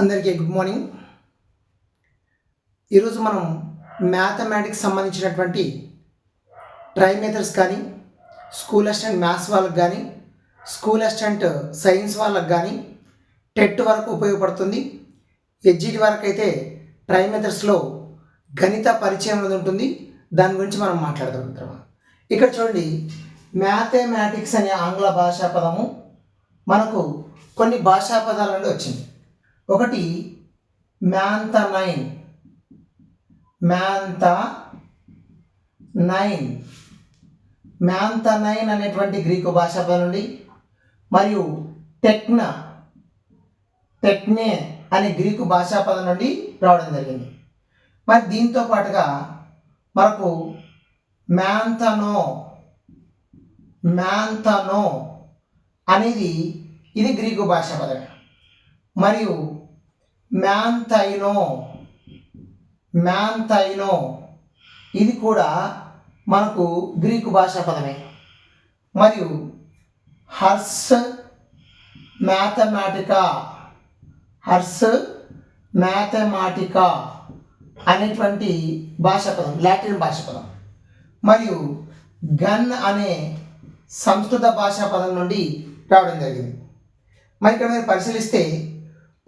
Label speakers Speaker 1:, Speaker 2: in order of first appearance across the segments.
Speaker 1: అందరికీ good morning. ఈరోజు మనం మ్యాథమెటిక్స్ సంబంధించినటువంటి ట్రైమేథర్స్ కానీ స్కూల్ అసిస్టెంట్ మ్యాథ్స్ వాళ్ళకి కానీ స్కూల్ అసిస్టెంట్ సైన్స్ వాళ్ళకి కానీ టెట్ వరకు ఉపయోగపడుతుంది. ఎడ్జిటి వరకు అయితే ట్రైమేథర్స్లో గణిత పరిచయం అనేది ఉంటుంది. దాని గురించి మనం మాట్లాడదాం తర్వాత ఇక్కడ చూడండి మ్యాథమెటిక్స్ అనే ఆంగ్ల భాషా పదము మనకు కొన్ని భాషా పదాల నుండి వచ్చింది. ఒకటి మ్యాంత నైన్. మ్యాంత నైన్. మ్యాంత నైన్ అనేటువంటి గ్రీకు భాషా నుండి మరియు టెక్న టెక్నే అనే గ్రీకు భాషా పదం నుండి రావడం జరిగింది. మరి దీంతో పాటుగా మనకు మ్యాంతనో మ్యాంతనో అనేది ఇది గ్రీకు భాషా పదమే మరియు మ్యాంతైనో మ్యాంతైనో. ఇది కూడా మనకు గ్రీకు భాషా పదమే. మరియు హర్స్ మ్యాథమెటికా హర్స్ మ్యాథమాటికా అనేటువంటి భాషా పదం లాటిన్ భాషా పదం. మరియు గన్ అనే సంస్కృత భాషా పదం నుండి రావడం జరిగింది. మరి ఇక్కడ మీరు పరిశీలిస్తే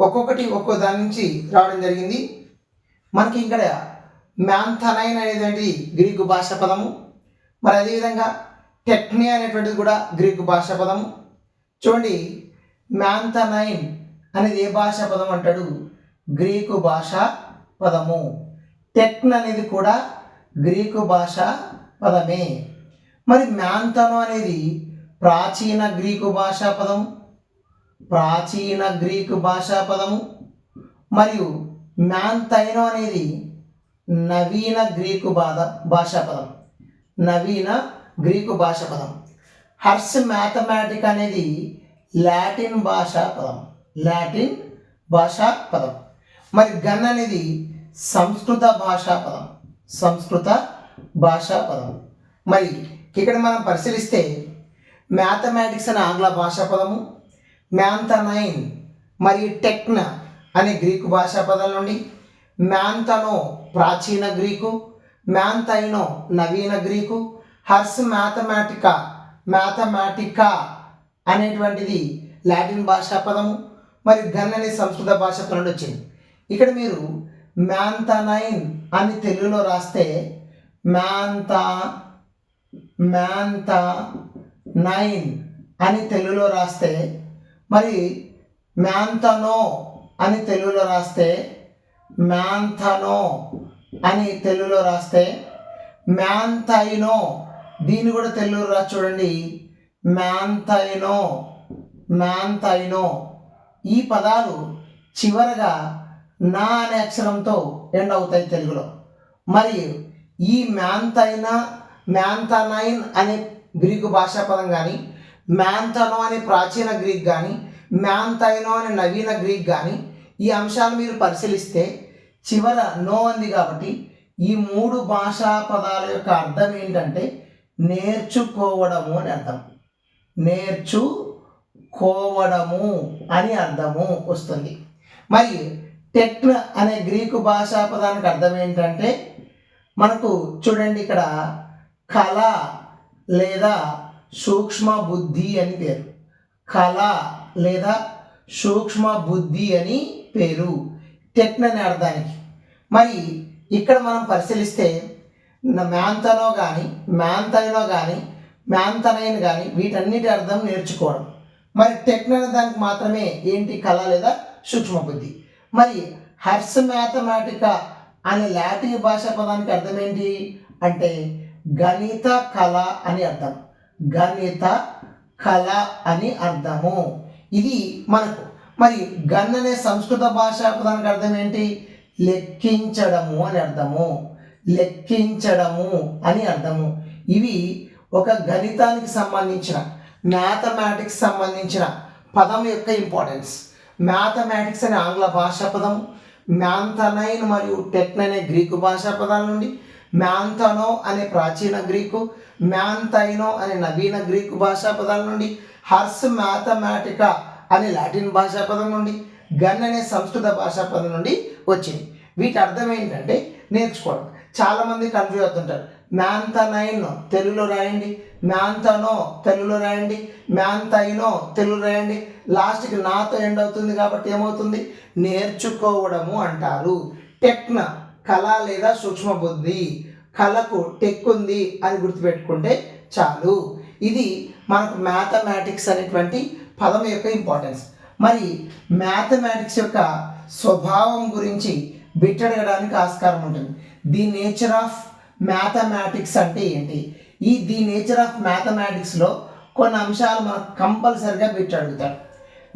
Speaker 1: ఒక్కొక్కటి ఒక్కో దాని నుంచి రావడం జరిగింది. మనకి ఇక్కడ మ్యాంథనైన్ అనేటువంటి గ్రీకు భాషా పదము. మరి అదేవిధంగా టెక్నీ అనేటువంటిది కూడా గ్రీకు భాషా పదము. చూడండి మ్యాంథనైన్ అనేది ఏ భాషా పదం అంటాడు? గ్రీకు భాష పదము. టెక్న్ అనేది కూడా గ్రీకు భాష పదమే. మరి మ్యాంతనో అనేది ప్రాచీన గ్రీకు భాషా పదం ప్రాచీన గ్రీకు భాషా పదము మరియు మ్యాంతైనో అనేది నవీన గ్రీకు బాధ భాషా పదం. నవీన గ్రీకు భాషా పదం. హర్స్ మ్యాథమెటిక్ అనేది లాటిన్ భాషా పదం. లాటిన్ భాషా పదం. మరి గన్ అనేది సంస్కృత భాషా పదం. సంస్కృత భాషా పదం. మరి ఇక్కడ మనం పరిశీలిస్తే మ్యాథమెటిక్స్ అనే ఆంగ్ల భాషా పదము మ్యాంతనైన్ మరియు టెక్న అనే గ్రీకు భాషా పదాల నుండి మ్యాంతనో ప్రాచీన గ్రీకు మ్యాంతైనో నవీన గ్రీకు హర్స్ మ్యాథమెటికా మ్యాథమెటికా అనేటువంటిది లాటిన్ భాషా పదము మరి గన్ అనే సంస్కృత భాష పదం నుండి వచ్చింది. ఇక్కడ మీరు మ్యాంతనైన్ అని తెలుగులో రాస్తే మ్యాంత మ్యాంత నైన్ అని తెలుగులో రాస్తే మరి మ్యాంతనో అని తెలుగులో రాస్తే మ్యాంథనో అని తెలుగులో రాస్తే మ్యాంథైనో దీన్ని కూడా తెలుగులో రా చూడండి. మ్యాంథైనో మ్యాంథైనో ఈ పదాలు చివరగా నా అనే అక్షరంతో ఎండ్ అవుతాయి తెలుగులో. మరియు ఈ మ్యాంతైనా మ్యాంతనైన్ అనే గ్రీకు భాషా పదం కానీ మ్యాంతనో అనే ప్రాచీన గ్రీక్ కానీ మ్యాంతైనో అనే నవీన గ్రీక్ కానీ ఈ అంశాలు మీరు పరిశీలిస్తే చివర నో ఉంది కాబట్టి ఈ మూడు భాషా పదాల యొక్క అర్థం ఏంటంటే నేర్చుకోవడము అని అర్థం. నేర్చుకోవడము అని అర్థము వస్తుంది. మరి టెక్న అనే గ్రీకు భాషా పదానికి అర్థం ఏంటంటే మనకు చూడండి ఇక్కడ కళ లేదా సూక్ష్మ బుద్ధి అని పేరు. కళ లేదా సూక్ష్మ బుద్ధి అని పేరు. టెక్న అనే అర్థానికి. మరి ఇక్కడ మనం పరిశీలిస్తే మ్యాంతనో కానీ మ్యాంతైనో కానీ మ్యాంతనైన్ కానీ వీటన్నిటి అర్థం నేర్చుకోవడం. మరి టెక్న అనే దానికి మాత్రమే ఏంటి కళ లేదా సూక్ష్మ బుద్ధి? మరి హర్స్ మ్యాథమెటికా అనే లాటిన్ భాషా పదానికి అర్థం ఏంటి? అంటే గణిత కళ అని అర్థం. గణిత కళ అని అర్థము. ఇది మనకు. మరి గన్ అనే సంస్కృత భాషా పదానికి అర్థం ఏంటి? లెక్కించడము అని అర్థము. లెక్కించడము అని అర్థము. ఇవి ఒక గణితానికి సంబంధించిన మ్యాథమెటిక్స్ సంబంధించిన పదం యొక్క ఇంపార్టెన్స్. మ్యాథమెటిక్స్ అనే ఆంగ్ల భాషా పదం మ్యాంథనైన్ మరియు టెక్న్ అనే గ్రీకు భాషా పదాల నుండి మ్యాంతనో అనే ప్రాచీన గ్రీకు మ్యాంతైనో అనే నవీన గ్రీకు భాషా పదాల నుండి హర్స్ మ్యాథమెటికా అనే లాటిన్ భాషా పదం నుండి గన్ అనే సంస్కృత భాషా పదం నుండి వచ్చింది. వీటి అర్థం ఏంటంటే నేర్చుకోవడం. చాలామంది కన్ఫ్యూజ్ అవుతుంటారు. మ్యాంతనైన్ తెలుగులో రాయండి మ్యాంతనో తెలుగులో రాయండి మ్యాంతైనో తెలుగు రాయండి. లాస్ట్కి నాతో ఎండ్ అవుతుంది కాబట్టి ఏమవుతుంది? నేర్చుకోవడము అంటారు. టెక్న కళ లేదా సూక్ష్మ బుద్ధి కళకు టెక్ ఉంది అని గుర్తుపెట్టుకుంటే చాలు. ఇది మనకు మ్యాథమెటిక్స్ అనేటువంటి పదం యొక్క ఇంపార్టెన్స్. మరి మ్యాథమెటిక్స్ యొక్క స్వభావం గురించి బిట్టడగడానికి ఆస్కారం ఉంటుంది. ది నేచర్ ఆఫ్ మ్యాథమెటిక్స్ అంటే ఏంటి? ఈ ది నేచర్ ఆఫ్ మ్యాథమెటిక్స్లో కొన్ని అంశాలు మనకు కంపల్సరిగా బిట్టడుగుతాడు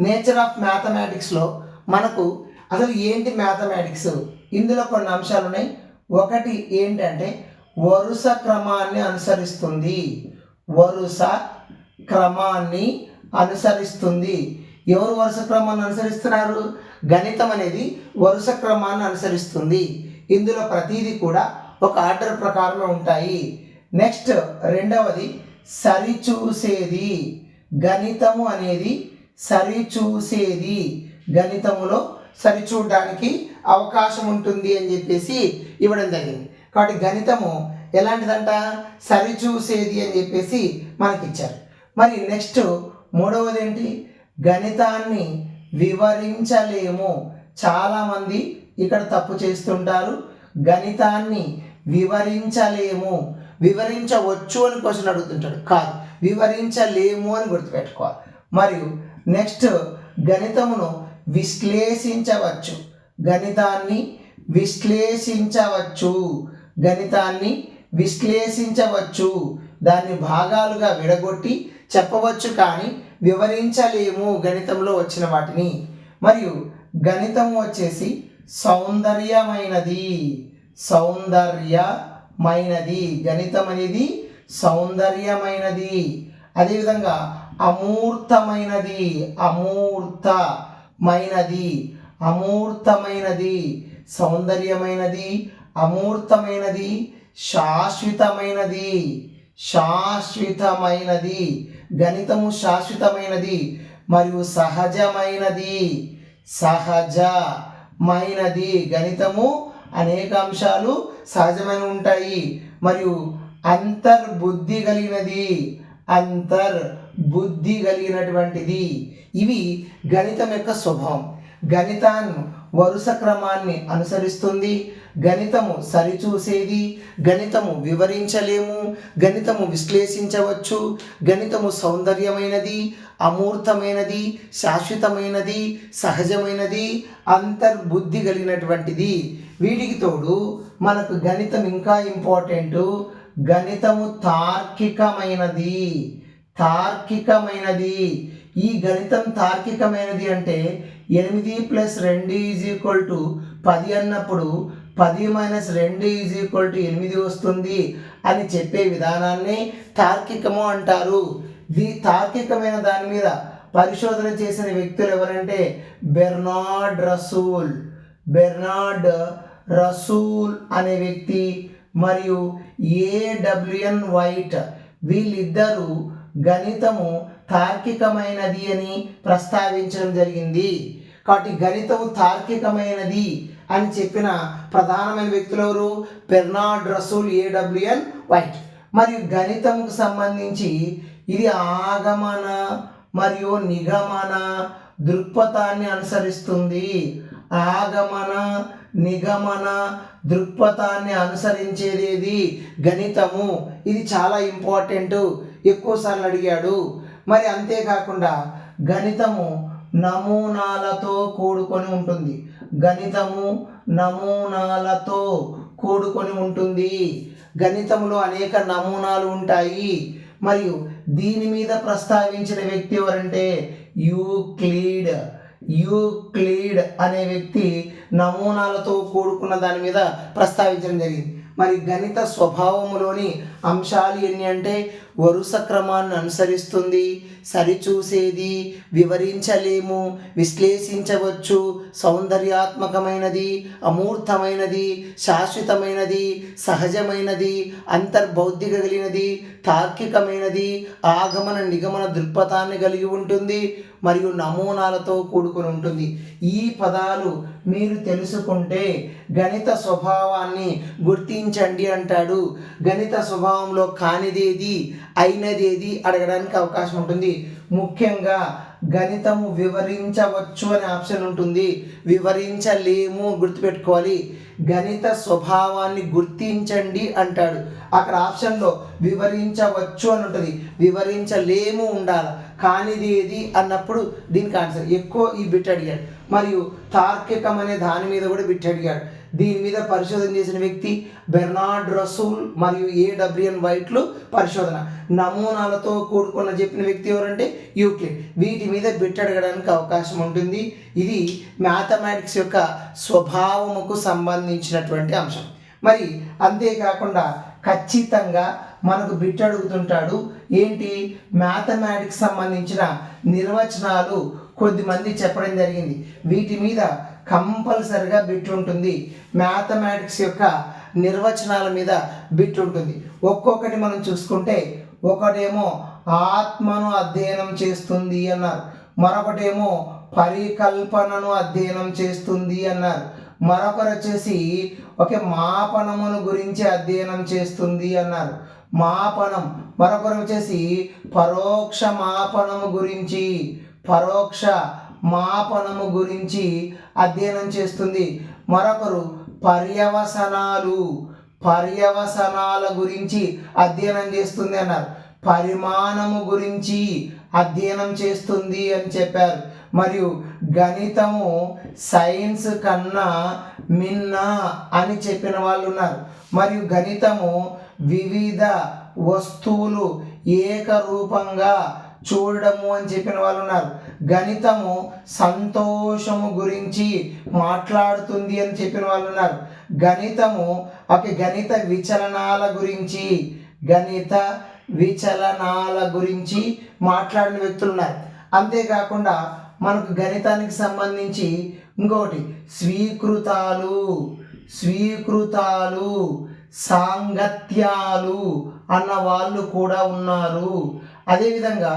Speaker 1: నేచర్ ఆఫ్ మ్యాథమెటిక్స్లో మనకు అసలు ఏంటి మ్యాథమెటిక్స్? ఇందులో కొన్ని అంశాలు ఉన్నాయి ఒకటి ఏంటంటే వరుస క్రమాన్ని అనుసరిస్తుంది. వరుస క్రమాన్ని అనుసరిస్తుంది. ఎవరు వరుస క్రమాన్ని అనుసరిస్తున్నారు? గణితం అనేది వరుస క్రమాన్ని అనుసరిస్తుంది. ఇందులో ప్రతిదీ కూడా ఒక ఆర్డర్ ప్రకారమే ఉంటాయి. నెక్స్ట్ రెండవది సరిచూసేది. గణితము అనేది సరిచూసేది. గణితములో సరిచూడడానికి అవకాశం ఉంటుంది అని చెప్పేసి ఇవ్వడం జరిగింది. కాబట్టి గణితము ఎలాంటిదంట? సరిచూసేది అని చెప్పేసి మనకి ఇచ్చారు మరి నెక్స్ట్ మూడవది ఏంటి గణితాన్ని వివరించలేము. చాలామంది ఇక్కడ తప్పు చేస్తుంటారు. గణితాన్ని వివరించలేము. వివరించవచ్చు అని క్వశ్చన్ అడుగుతుంటాడు. కాదు వివరించలేము అని గుర్తుపెట్టుకోవాలి. మరియు నెక్స్ట్ గణితమును విశ్లేషించవచ్చు. గణితాన్ని విశ్లేషించవచ్చు. గణితాన్ని విశ్లేషించవచ్చు. దాన్ని భాగాలుగా విడగొట్టి చెప్పవచ్చు కానీ వివరించలేము గణితంలో వచ్చిన వాటిని. మరియు గణితం వచ్చేసి సౌందర్యమైనది. సౌందర్యమైనది. గణితం అనేది సౌందర్యమైనది. అదేవిధంగా అమూర్తమైనది. అమూర్తమైనది. అమూర్తమైనది. సౌందర్యమైనది. అమూర్తమైనది శాశ్వతమైనది శాశ్వతమైనది గణితము శాశ్వతమైనది మరియు సహజమైనది సహజమైనది. గణితము అనేక అంశాలు సహజమైన ఉంటాయి మరియు అంతర్బుద్ధి కలిగినది అంతర్ బుద్ధి కలిగినటువంటిది. ఇవి గణితం యొక్క స్వభావం. గణితాన్ని వరుస క్రమాన్ని అనుసరిస్తుంది. గణితము సరిచూసేది. గణితము వివరించలేము. గణితము విశ్లేషించవచ్చు. గణితము సౌందర్యమైనది అమూర్తమైనది శాశ్వతమైనది సహజమైనది అంతర్బుద్ధి కలిగినటువంటిది. వీటికి తోడు మనకు గణితం ఇంకా ఇంపార్టెంట్ గణితము తార్కికమైనది. తార్కికమైనది. ఈ గణితం తార్కికమైనది అంటే ఎనిమిది ప్లస్ రెండు ఈజ్ ఈక్వల్ టు పది అన్నప్పుడు పది మైనస్ రెండు ఈజ్ ఈక్వల్ టు ఎనిమిది వస్తుంది అని చెప్పే విధానాన్ని తార్కికము అంటారు. ది తార్కికమైన దాని మీద పరిశోధన చేసిన వ్యక్తులు ఎవరంటే బెర్నార్డ్ రసూల్. బెర్నార్డ్ రసూల్ అనే వ్యక్తి మరియు ఏడబ్ల్యూఎన్ వైట్ వీళ్ళిద్దరూ గణితము తార్కికమైనది అని ప్రస్తావించడం జరిగింది. కాబట్టి గణితము తార్కికమైనది అని చెప్పిన ప్రధానమైన వ్యక్తులు ఎవరు? Bernard Russell AWN White. మరియు గణితంకు సంబంధించి ఇది ఆగమన మరియు నిగమన దృక్పథాన్ని అనుసరిస్తుంది. ఆగమన నిగమన దృక్పథాన్ని అనుసరించేది గణితము. ఇది చాలా ఇంపార్టెంట్. ఎక్కువసార్లు అడిగాడు. మరి అంతేకాకుండా గణితము నమూనాలతో కూడుకొని ఉంటుంది. గణితము నమూనాలతో కూడుకొని ఉంటుంది. గణితంలో అనేక నమూనాలు ఉంటాయి. మరియు దీని మీద ప్రస్తావించిన వ్యక్తి ఎవరంటే యూక్లీడ్. యూక్లీడ్ అనే వ్యక్తి నమూనాలతో కూడుకున్న దాని మీద ప్రస్తావించడం జరిగింది. మరి గణిత స్వభావములోని అంశాలు ఎన్ని అంటే వరుస క్రమాన్ని అనుసరిస్తుంది సరిచూసేది వివరించలేము విశ్లేషించవచ్చు సౌందర్యాత్మకమైనది అమూర్తమైనది శాశ్వతమైనది సహజమైనది అంతర్బౌద్ధిక కలిగినది తార్కికమైనది ఆగమన నిగమన దృక్పథాన్ని కలిగి ఉంటుంది మరియు నమూనాలతో కూడుకుని ఉంటుంది. ఈ పదాలు మీరు తెలుసుకుంటే గణిత స్వభావాన్ని గుర్తించండి అంటాడు. గణిత స్వభావంలో కానిదేది అయినదేది అడగడానికి అవకాశం ఉంటుంది. ముఖ్యంగా గణితము వివరించవచ్చు అనే ఆప్షన్ ఉంటుంది. వివరించలేము గుర్తుపెట్టుకోవాలి. గణిత స్వభావాన్ని గుర్తించండి అంటాడు. అక్కడ ఆప్షన్లో వివరించవచ్చు అని ఉంటుంది. వివరించలేము ఉండాలి? కానిది ఏది? అన్నప్పుడు దీనికి ఆన్సర్ ఎక్కువ ఈ బిట్ అడిగాడు. మరియు తార్కికం అనే దాని మీద కూడా బిట్ అడిగాడు. దీని మీద పరిశోధన చేసిన వ్యక్తి బెర్నార్డ్ రసూల్ మరియు ఏడబ్ల్యూఎన్ వైట్లు పరిశోధన. నమూనాలతో కూడుకున్న చెప్పిన వ్యక్తి ఎవరంటే యూక్లిడ్. వీటి మీద బిట్టడగడానికి అవకాశం ఉంటుంది. ఇది మ్యాథమెటిక్స్ యొక్క స్వభావముకు సంబంధించినటువంటి అంశం. మరి అంతేకాకుండా ఖచ్చితంగా మనకు బిట్ అడుగుతుంటాడు ఏంటి? మ్యాథమెటిక్స్ సంబంధించిన నిర్వచనాలు కొద్దిమంది చెప్పడం జరిగింది. వీటి మీద కంపల్సరిగా బిట్ ఉంటుంది. మ్యాథమెటిక్స్ యొక్క నిర్వచనాల మీద బిట్ ఉంటుంది. ఒక్కొక్కటి మనం చూసుకుంటే ఒకటేమో ఆత్మను అధ్యయనం చేస్తుంది అన్నారు. మరొకటేమో పరికల్పనను అధ్యయనం చేస్తుంది అన్నారు. మరొకరు వచ్చేసి ఒకే మాపనమును గురించి అధ్యయనం చేస్తుంది అన్నారు. మాపనం. మరొకరు వచ్చేసి పరోక్ష మాపనము గురించి పరోక్ష మాపనము గురించి అధ్యయనం చేస్తుంది. మరొకరు పర్యవసనాలు పర్యవసనాల గురించి అధ్యయనం చేస్తుంది అన్నారు. పరిమాణము గురించి అధ్యయనం చేస్తుంది అని చెప్పారు. మరియు గణితము సైన్స్ కన్నా మిన్న అని చెప్పిన వాళ్ళు ఉన్నారు. మరియు గణితము వివిధ వస్తువులు ఏకరూపంగా చూడడము అని చెప్పిన వాళ్ళు ఉన్నారు. గణితము సంతోషము గురించి మాట్లాడుతుంది అని చెప్పిన వాళ్ళు ఉన్నారు. గణితము ఒక గణిత విచలనాల గురించి గణిత విచలనాల గురించి మాట్లాడిన వ్యక్తులు ఉన్నారు. అంతేకాకుండా మనకు గణితానికి సంబంధించి ఇంకొకటి స్వీకృతాలు స్వీకృతాలు సాంగత్యాలు అన్న వాళ్ళు కూడా ఉన్నారు. అదేవిధంగా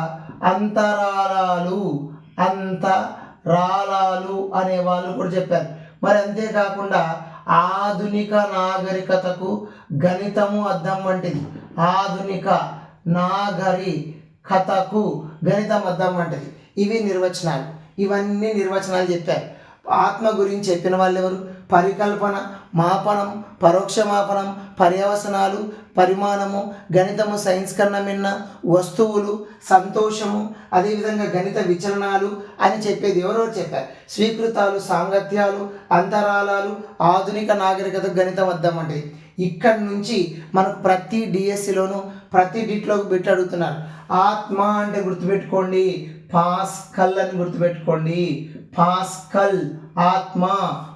Speaker 1: అంత రాళాలు అనే వాళ్ళు కూడా చెప్పారు. మరి అంతేకాకుండా ఆధునిక నాగరికతకు గణితము అద్దం వంటిది. ఆధునిక నాగరికతకు గణితం అర్థం వంటిది. ఇవి నిర్వచనాలు. ఇవన్నీ నిర్వచనాలు చెప్పారు. ఆత్మ గురించి చెప్పిన వాళ్ళు ఎవరు? పరికల్పన మాపనం పరోక్ష మాపనం పర్యవసనాలు పరిమాణము గణితము సైన్స్ కన్నా మిన్న వస్తువులు సంతోషము అదేవిధంగా గణిత విచలనాలు అని చెప్పేది ఎవరో చెప్పారు. స్వీకృతాలు సాంగత్యాలు అంతరాలాలు ఆధునిక నాగరికత గణితం వద్దామంటే ఇక్కడి నుంచి మనకు ప్రతి డిఎస్సిలోను ప్రతి డిట్లోకి పెట్టి అడుగుతున్నారు. ఆత్మ అంటే గుర్తుపెట్టుకోండి. పాస్కల్ అని గుర్తుపెట్టుకోండి. పాస్కల్ ఆత్మ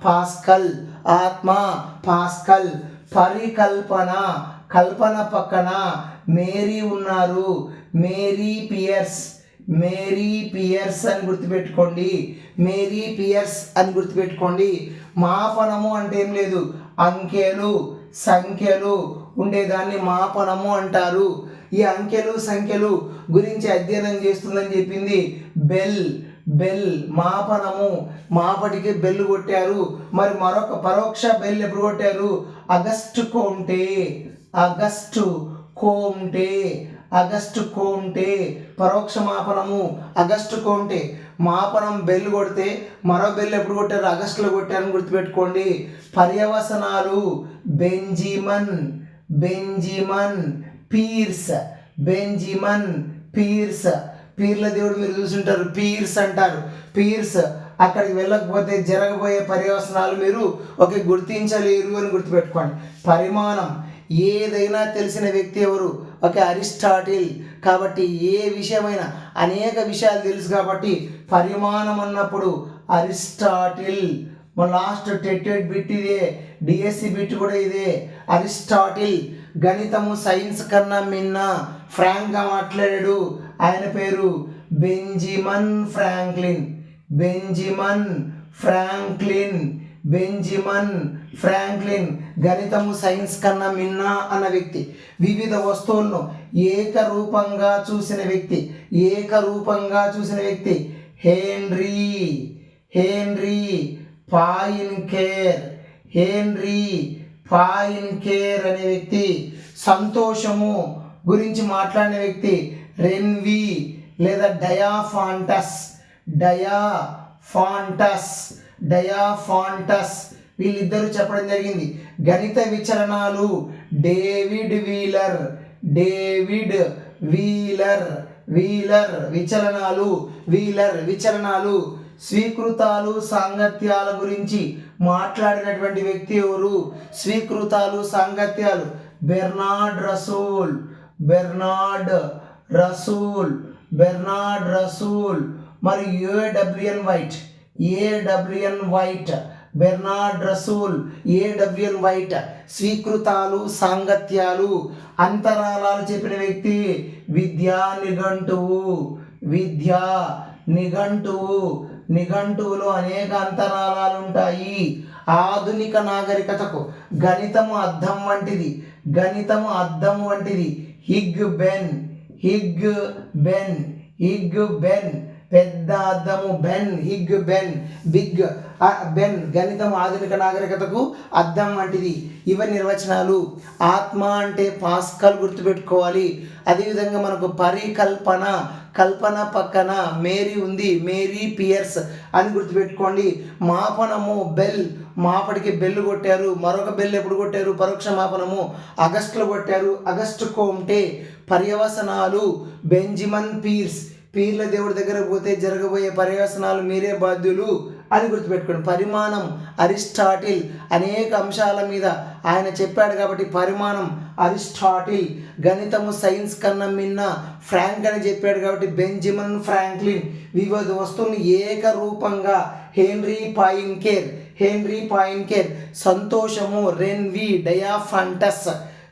Speaker 1: పాస్కల్ ఆత్మ పాస్కల్ పరికల్పన కల్పన పక్కన మేరీ ఉన్నారు. Mary Pierce. మేరీ పియర్స్ అని గుర్తుపెట్టుకోండి. మేరీ పియర్స్ అని గుర్తుపెట్టుకోండి. మాపనము అంటే ఏం లేదు. అంకెలు సంఖ్యలు ఉండేదాన్ని మాపనము అంటారు. ఈ అంకెలు సంఖ్యలు గురించి అధ్యయనం చేస్తుందని చెప్పింది బెల్. బెల్ మాపనము. మాపటికి బెల్ కొట్టారు. మరి మరొక పరోక్ష బెల్ ఎప్పుడు కొట్టారు? అగస్టు ఉంటే అగస్టు కోంటే అగస్టు కోంటే పరోక్ష మాపనము అగస్టు కోంటే మాపనం బెల్ కొడితే మరో బెల్ ఎప్పుడు కొట్టారు? అగస్టులో కొట్టారని గుర్తుపెట్టుకోండి. పర్యవసనాలు Benjamin Benjamin Peirce Benjamin Peirce. పీర్ల దేవుడు మీరు చూసుంటారు పీర్స్ అంటారు. పీర్స్ అక్కడికి వెళ్ళకపోతే జరగబోయే పర్యవసనాలు మీరు ఒక గుర్తించలేరు అని గుర్తుపెట్టుకోండి. పరిమాణం ఏదైనా తెలిసిన వ్యక్తి ఎవరు? Okay Aristotle. కాబట్టి ఏ విషయమైనా అనేక విషయాలు తెలుసు కాబట్టి పరిమాణం అన్నప్పుడు అరిస్టాటిల్. మన లాస్ట్ టెట్టెడ్ బిట్ ఇదే డిఎస్సి బిట్ కూడా ఇదే. అరిస్టాటిల్ గణితము సైన్స్ కన్నా మిన్న ఫ్రాంక్గా మాట్లాడాడు. ఆయన పేరు Benjamin Franklin. Benjamin Franklin. Benjamin Franklin గణితము science కన్నా మిన్న అన్న వ్యక్తి. వివిధ వస్తువులను ఏకరూపంగా చూసిన వ్యక్తి. ఏకరూపంగా చూసిన వ్యక్తి హేన్రీ. హేన్రీ పాయిన్ కేర్ హేన్రీ పాయిన్ కేర్ అనే వ్యక్తి. సంతోషము గురించి మాట్లాడిన వ్యక్తి రెన్వి లేదా డయాఫాంటస్ డయా ఫాంటస్. డయాఫాంటస్. వీళ్ళిద్దరూ చెప్పడం జరిగింది. గణిత విచలనాలు David Wheeler. David Wheeler. Wheeler విచలనాలు Wheeler విచలనాలు స్వీకృతాలు సాంగత్యాల గురించి మాట్లాడినటువంటి వ్యక్తి ఎవరు? స్వీకృతాలు సాంగత్యాలు. Bernard Russell. Bernard Russell. Bernard Russell. మరియు AWN White. AWN White Bernard Russell AWN White స్వీకృతాలు సాంగత్యాలు అంతరాలాలు చెప్పిన వ్యక్తి విద్యా నిఘంటువు విద్యా నిఘంటువు. నిఘంటువులో అనేక అంతరాలాలు ఉంటాయి ఆధునిక నాగరికతకు గణితము అద్దం వంటిది. గణితము అద్దం వంటిది. Big Ben Big Ben Big Ben. పెద్ద అద్దము Ben Big Ben Big Ben గణితం ఆధునిక నాగరికతకు అద్దం వంటిది. ఇవ నిర్వచనాలు. ఆత్మ అంటే పాస్కల్ గుర్తుపెట్టుకోవాలి. అదేవిధంగా మనకు పరికల్పన కల్పన పక్కన మేరీ ఉంది. మేరీ పియర్స్ అని గుర్తుపెట్టుకోండి. మాపనము బెల్. మాపడికి బెల్లు కొట్టారు. మరొక బెల్ ఎప్పుడు కొట్టారు? పరోక్ష మాపనము. ఆగస్టులో కొట్టారు. Auguste Comte పర్యవసనాలు. Benjamin Peirce. పీర్ల దేవుడి దగ్గర పోతే జరగబోయే పర్యవసనాలు మీరే బాధ్యులు అని గుర్తుపెట్టుకోండి. పరిమాణం అరిస్టాటిల్ అనేక అంశాల మీద ఆయన చెప్పాడు కాబట్టి పరిమాణం అరిస్టాటిల్ గణితము సైన్స్ కన్నా మిన్న ఫ్రాంక్ అని చెప్పాడు కాబట్టి బెంజమిన్ ఫ్రాంక్లిన్ వివిధ వస్తువుని ఏకరూపంగా హెన్రీ పాయింకేర్ హెన్రీ పాయింకేర్ సంతోషము రెన్వి డయాఫంటస్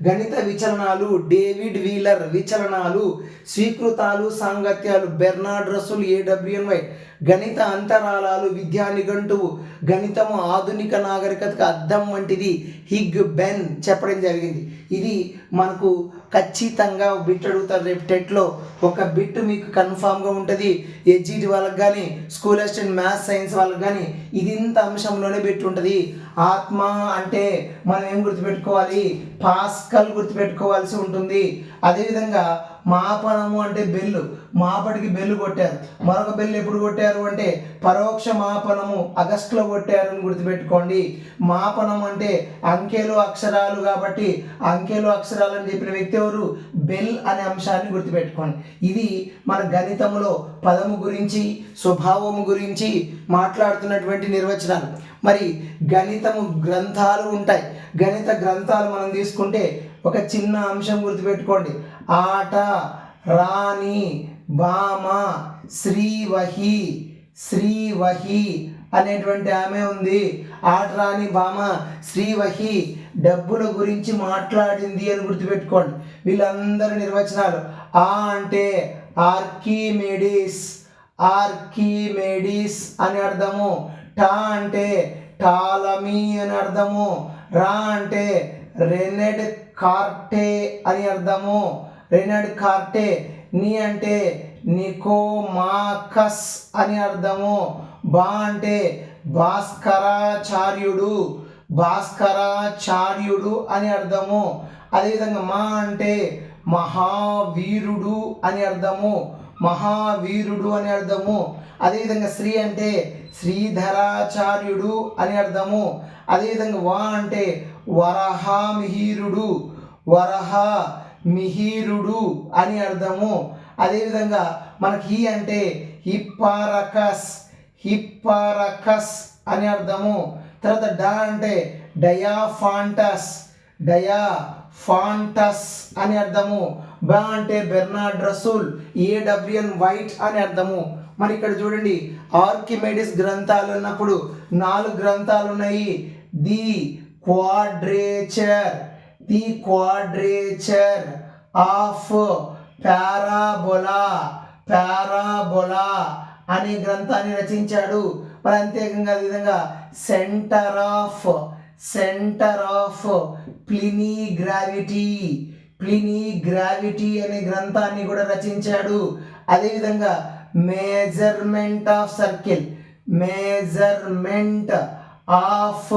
Speaker 1: గణిత విచలనాలు డేవిడ్ వీలర్ విచలనాలు స్వీకృతాలు సాంగత్యాలు బెర్నార్డ్ రసుల్ ఏడబ్ల్యూఎన్ వైట్ గణిత అంతరాలాలు విద్యా నిఘంటువు గణితము ఆధునిక నాగరికతకు అద్దం వంటిది. హిగ్ బెన్ చెప్పడం జరిగింది. ఇది మనకు ఖచ్చితంగా బిట్ అడుగుతారు. రేపు టెట్లో ఒక బిట్ మీకు కన్ఫామ్గా ఉంటుంది. ఎడ్జిటి వాళ్ళకి కానీ స్కూల్ అసిస్టెంట్ మ్యాథ్స్ సైన్స్ వాళ్ళకి కానీ ఇది ఇంత అంశంలోనే బిట్ ఉంటుంది. ఆత్మ అంటే మనం ఏం గుర్తుపెట్టుకోవాలి? పాస్కల్ గుర్తుపెట్టుకోవాల్సి ఉంటుంది. అదేవిధంగా మాపనము అంటే బెల్లు. మాపటికి బెల్లు కొట్టారు. మరొక బెల్లు ఎప్పుడు కొట్టారు అంటే పరోక్ష మాపనము ఆగస్టులో కొట్టారు అని గుర్తుపెట్టుకోండి. మాపనం అంటే అంకెలు అక్షరాలు కాబట్టి అంకెలు అక్షరాలు అని చెప్పిన వ్యక్తి ఎవరు? బెల్ అనే అంశాన్ని గుర్తుపెట్టుకోండి. ఇది మన గణితములో పదము గురించి స్వభావము గురించి మాట్లాడుతున్నటువంటి నిర్వచనాలు. మరి గణితము గ్రంథాలు ఉంటాయి. గణిత గ్రంథాలు మనం తీసుకుంటే ఒక చిన్న అంశం గుర్తుపెట్టుకోండి. ఆట రాణి భామ శ్రీవహి శ్రీవహి అనేటువంటి ఆమె ఉంది. ఆట రాణి బామ శ్రీవహి డబ్బుల గురించి మాట్లాడింది అని గుర్తుపెట్టుకోండి. వీళ్ళందరి నిర్వచనాలు ఆ అంటే ఆర్కీమెడిస్ ఆర్కీమెడిస్ అని అర్థము. టా అంటే టాలమీ అని అర్థము. రా అంటే రెనెడ్ కార్టే అని అర్థము. రెనెడ్ కార్టే నీ అంటే నికోమాకస్ అని అర్థము. బా అంటే భాస్కరాచార్యుడు భాస్కరాచార్యుడు అని అర్థము. అదేవిధంగా మా అంటే మహావీరుడు అని అర్థము. మహావీరుడు అని అర్థము. అదేవిధంగా శ్రీ అంటే శ్రీధరాచార్యుడు అని అర్థము. అదేవిధంగా వా అంటే వరహామిహీరుడు వరహ మిహీరుడు అని అర్థము. అదేవిధంగా మనకి హీ అంటే హిప్పారకస్ హిప్పారకస్ అని అర్థము. తర్వాత డా అంటే డయాఫాంటస్ డయా ఫాంటస్ అని అర్థము. బ అంటే బెర్నాడ్ రసూల్ ఏడబ్ల్యూఎన్ వైట్ అని అర్థము. మరి ఇక్కడ చూడండి ఆర్కిమెడిస్ గ్రంథాలు ఉన్నప్పుడు నాలుగు గ్రంథాలు ఉన్నాయి the quadrature the quadrature of parabola parabola అనే గ్రంథాన్ని రచించాడు. మరి అంతేకంగా అదే విధంగా centre of centre of plane gravity plane gravity అనే గ్రంథాన్ని కూడా రచించాడు. అదేవిధంగా measurement of circle measurement of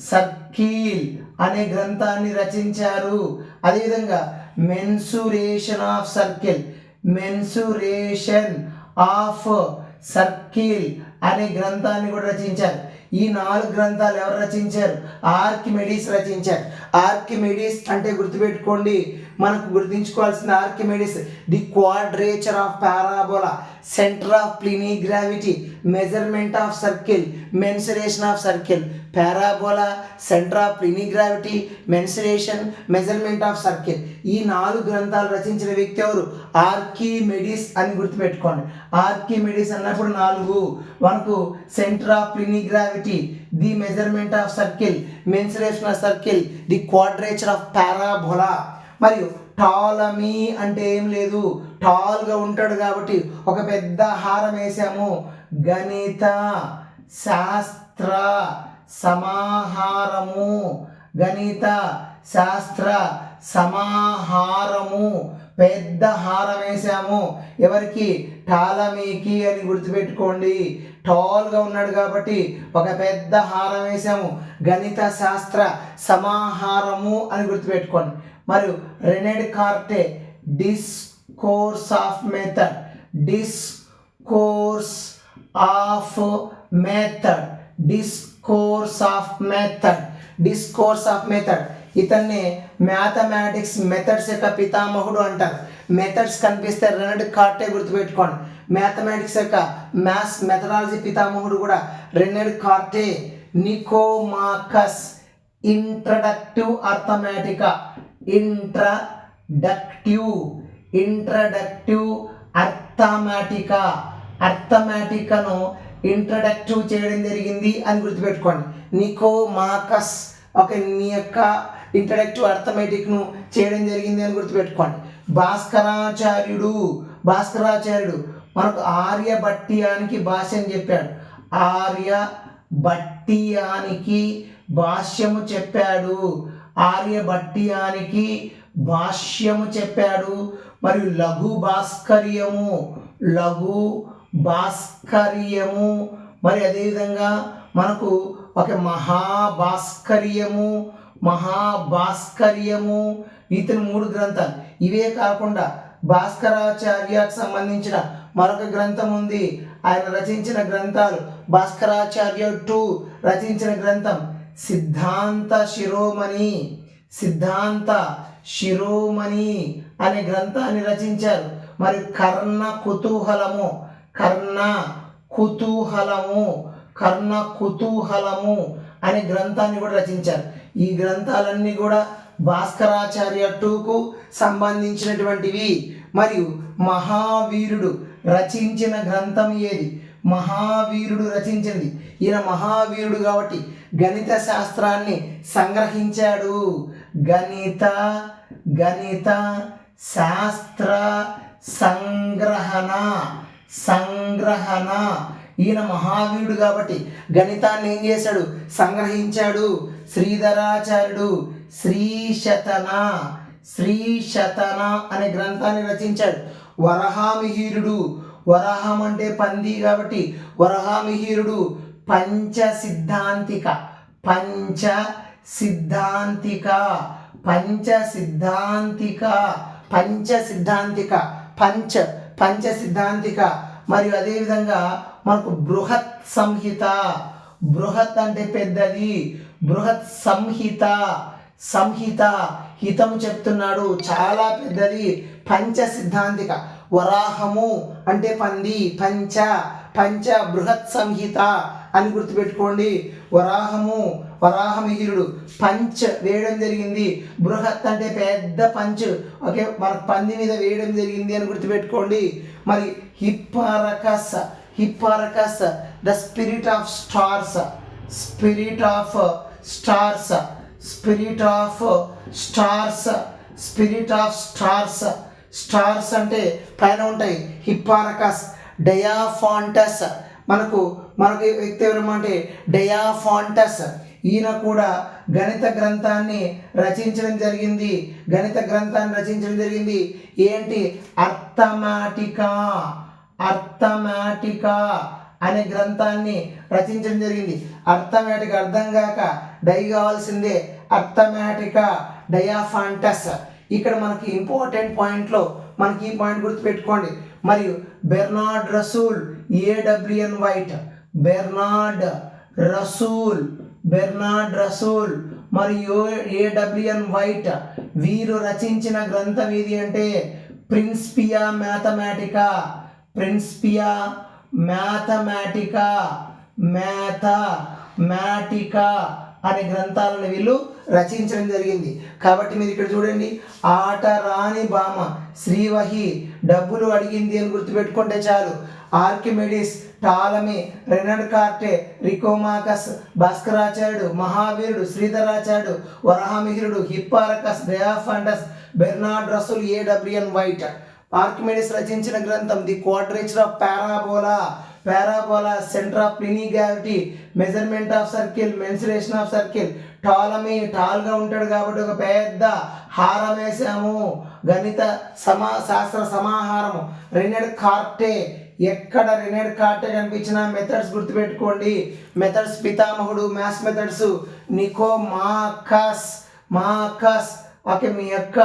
Speaker 1: circle అనే గ్రంథాన్ని రచించారు. అదేవిధంగా mensuration of circle mensuration of circle అనే గ్రంథాన్ని కూడా రచించారు. ఈ నాలుగు గ్రంథాలు ఎవరు రచించారు? ఆర్కిమెడిస్ రచించారు. ఆర్కిమెడిస్ అంటే గుర్తుపెట్టుకోండి మనకు గుర్తుంచుకోవాల్సిన Archimedes. The quadrature of parabola centre of plane gravity measurement of circle mensuration of circle parabola centre of plane gravity mensuration measurement of circle ఈ నాలుగు గ్రంథాలు రచించిన వ్యక్తి ఎవరు? ఆర్కిమెడిస్ అని గుర్తుపెట్టుకోండి. ఆర్కిమెడిస్ అన్నప్పుడు నాలుగు. మనకు centre of plane gravity the measurement of circle mensuration of circle the quadrature of parabola మరియు టాలమీ అంటే ఏం లేదు. టాల్గా ఉంటాడు కాబట్టి ఒక పెద్ద హారం వేసాము. గణిత శాస్త్ర సమాహారము. గణిత శాస్త్ర సమాహారము. పెద్ద హారం వేసాము. ఎవరికి? టాలమీకి అని గుర్తుపెట్టుకోండి. టాల్గా ఉన్నాడు కాబట్టి ఒక పెద్ద హారం వేసాము. గణిత శాస్త్ర సమాహారము అని గుర్తుపెట్టుకోండి. మరియు Rene Descartes discourse of method discourse of method discourse of method discourse of method ఇతన్ని మ్యాథమెటిక్స్ మెథడ్స్ యొక్క పితామహుడు అంటారు. మెథడ్స్ కనిపిస్తే రెనెడ్ కార్టే గుర్తుపెట్టుకోండి. మ్యాథమెటిక్స్ యొక్క మ్యాథ్స్ మెథడాలజీ పితామహుడు కూడా రెనెడ్ కార్టే నికోమాకస్ ఇంట్రడక్టివ్ అర్థమేటికా ఇంట్రడక్టివ్ ఇంట్రడక్టివ్ అర్థమాటికా అర్థమాటికను ఇంట్రడక్టివ్ చేయడం జరిగింది అని గుర్తుపెట్టుకోండి. నికో మాకస్ ఒక నీ యొక్క ఇంట్రడక్టివ్ అర్థమెటిక్ను చేయడం జరిగింది అని గుర్తుపెట్టుకోండి. భాస్కరాచార్యుడు భాస్కరాచార్యుడు మనకు ఆర్యభట్టియానికి భాష్యం చెప్పాడు. ఆర్య భట్టియానికి భాష్యము చెప్పాడు. ఆర్యభట్టియానికి భాష్యము చెప్పాడు. మరియు లఘు భాస్కర్యము లఘు భాస్కర్యము. మరి అదేవిధంగా మనకు ఒక మహాభాస్కర్యము మహాభాస్కర్యము ఇతని మూడు గ్రంథాలు. ఇవే కాకుండా భాస్కరాచార్యకు సంబంధించిన మరొక గ్రంథం ఉంది. ఆయన రచించిన గ్రంథాలు భాస్కరాచార్య టూ రచించిన గ్రంథం సిద్ధాంత శిరోమణి సిద్ధాంత శిరోమణి అనే గ్రంథాన్ని రచించారు. మరి కర్ణ కుతూహలము కర్ణ కుతూహలము కర్ణ కుతూహలము అనే గ్రంథాన్ని కూడా రచించారు. ఈ గ్రంథాలన్నీ కూడా భాస్కరాచార్య టూకు సంబంధించినటువంటివి. మరియు మహావీరుడు రచించిన గ్రంథం ఏది? మహావీరుడు రచించింది. ఈయన మహావీరుడు కాబట్టి గణిత శాస్త్రాన్ని సంగ్రహించాడు. గణిత గణిత శాస్త్ర సంగ్రహణ సంగ్రహణ. ఈయన మహావీరుడు కాబట్టి గణితాన్ని ఏం చేశాడు? సంగ్రహించాడు. శ్రీధరాచార్యుడు శ్రీశతన శ్రీశతన అనే గ్రంథాన్ని రచించాడు. వరహామిహీరుడు వరాహం అంటే పంది కాబట్టి వరహామిహీరుడు పంచ సిద్ధాంతిక పంచ సిద్ధాంతిక పంచ సిద్ధాంతిక పంచ సిద్ధాంతిక పంచ పంచ సిద్ధాంతిక మరియు అదేవిధంగా మనకు బృహత్ సంహిత బృహత్ అంటే పెద్దది బృహత్ సంహిత సంహిత. హితము చెప్తున్నాడు చాలా పెద్దది పంచ సిద్ధాంతిక వరాహము అంటే పంది పంచ పంచ బృహత్ సంహిత అని గుర్తుపెట్టుకోండి. వరాహము వరాహమిహిరుడు పంచ్ వేయడం జరిగింది. బృహత్ అంటే పెద్ద పంచ్. ఓకే మన పంది మీద వేయడం జరిగింది అని గుర్తుపెట్టుకోండి. మరి Hipparchus Hipparchus the spirit of stars spirit of stars spirit of stars spirit of stars. Stars అంటే పైన ఉంటాయి హిప్పారకస్ డయాఫాంటస్. మనకు మనకు వ్యక్తి ఎవరమ్మా అంటే డయాఫాంటస్. ఈయన కూడా గణిత గ్రంథాన్ని రచించడం జరిగింది. గణిత గ్రంథాన్ని రచించడం జరిగింది. ఏంటి? అర్థమాటికా అర్థమాటికా అనే గ్రంథాన్ని రచించడం జరిగింది. అర్థమాటిక అర్థం కాక డై కావాల్సిందే అర్థమాటికా డయాఫాంటస్. ఇక్కడ మనకి ఇంపార్టెంట్ పాయింట్లో మనకి ఈ పాయింట్ గుర్తుపెట్టుకోండి. మరియు Bernard Russell AWN White Bernard Russell Bernard Russell మరియు ఏడబ్ల్యూఎన్ వైట్ వీరు రచించిన గ్రంథం ఇది అంటే ప్రిన్స్పియా మ్యాథమెటికా ప్రిన్స్పియా మ్యాథమెటికా మ్యాటికా అనే గ్రంథాలను వీళ్ళు రచించడం జరిగింది. కాబట్టి మీరు ఇక్కడ చూడండి ఆట రాని బామ శ్రీవహి డబ్బులు అడిగింది అని గుర్తుపెట్టుకుంటే చాలు. ఆర్కిమెడిస్ టాలమీ రెనడ్ కార్టే రికోమాకస్ భాస్కరాచార్యుడు మహావీరుడు శ్రీధరాచార్యుడు వరహమిహిరుడు Hipparchus Diophantus Bernard Russell AWN White. Archimedes రచించిన గ్రంథం the quadrature of parabola. Parabola centre of gravity measurement of circle mensuration of circle. Ptolemy టాల్గా ఉంటాడు కాబట్టి ఒక పెద్ద హారం వేసాము. గణిత సమా శాస్త్ర సమాహారము. రెనెడ్ కార్టే ఎక్కడ రెనెడ్ కార్టే కనిపించిన మెథడ్స్ గుర్తుపెట్టుకోండి. మెథడ్స్ పితామహుడు మ్యాథ్స్ మెథడ్స్ నికో మాకస్ మాకస్. ఓకే మీ యొక్క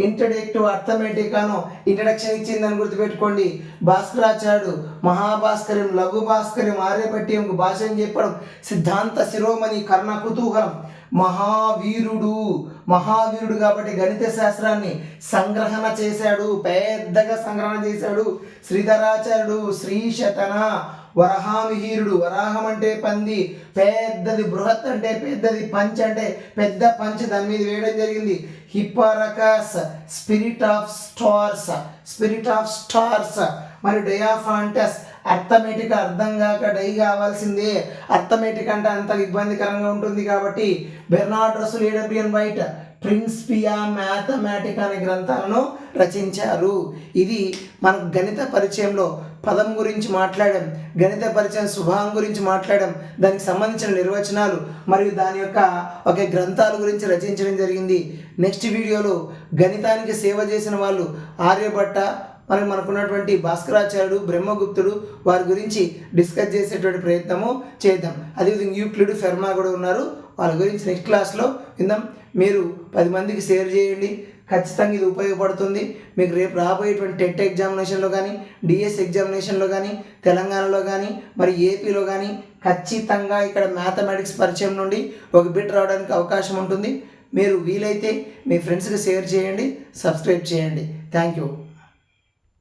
Speaker 1: ఇంట్రడక్టివ్ అర్థమెటికాను ఇంట్రడక్షన్ ఇచ్చిందని గుర్తుపెట్టుకోండి. భాస్కరాచార్యుడు మహాభాస్కర్యం లఘు భాస్కర్యం ఆర్యపట్యం భాషం చెప్పడం సిద్ధాంత శిరోమణి కర్ణ కుతూహలం. మహావీరుడు మహావీరుడు కాబట్టి గణిత శాస్త్రాన్ని సంగ్రహణ చేశాడు పెద్దగా సంగ్రహణ చేశాడు. శ్రీధరాచార్యుడు శ్రీశతన వరహామిహీరుడు వరాహం అంటే పంది పెద్దది బృహత్ అంటే పెద్దది పంచ్ అంటే పెద్ద పంచ్. దాని మీద వేయడం జరిగింది. Hipparchus spirit of stars spirit of stars. మరి డయాఫాంటస్ అర్థమెటిక్ అర్థం కాక డై కావాల్సిందే. అర్థమెటిక్ అంటే అంత ఇబ్బందికరంగా ఉంటుంది కాబట్టి Bernard Russell AWN White Principia Mathematica అనే గ్రంథాలను రచించారు. ఇది మన గణిత పరిచయంలో పదం గురించి మాట్లాడడం గణిత పరిచయం శుభాం గురించి మాట్లాడడం దానికి సంబంధించిన నిర్వచనాలు మరియు దాని యొక్క ఒక గ్రంథాల గురించి రచించడం జరిగింది. నెక్స్ట్ వీడియోలో గణితానికి సేవ చేసిన వాళ్ళు ఆర్యభట్ట మరి మనకున్నటువంటి భాస్కరాచార్యుడు బ్రహ్మగుప్తుడు వారి గురించి డిస్కస్ చేసేటువంటి ప్రయత్నము చేద్దాం. అదేవిధంగా యూక్లిడ్ ఫెర్మా కూడా ఉన్నారు. వాళ్ళ గురించి నెక్స్ట్ క్లాస్లో విందాం. మీరు పది మందికి షేర్ చేయండి. ఖచ్చితంగా ఇది ఉపయోగపడుతుంది. మీకు రేపు రాబోయేటువంటి టెట్ ఎగ్జామినేషన్లో కానీ డిఎస్ ఎగ్జామినేషన్లో కానీ తెలంగాణలో కానీ మరి ఏపీలో కానీ ఖచ్చితంగా ఇక్కడ మ్యాథమెటిక్స్ పరిచయం నుండి ఒక బిట్ రావడానికి అవకాశం ఉంటుంది. మీరు వీలైతే మీ ఫ్రెండ్స్కి షేర్ చేయండి సబ్స్క్రైబ్ చేయండి. Thank you.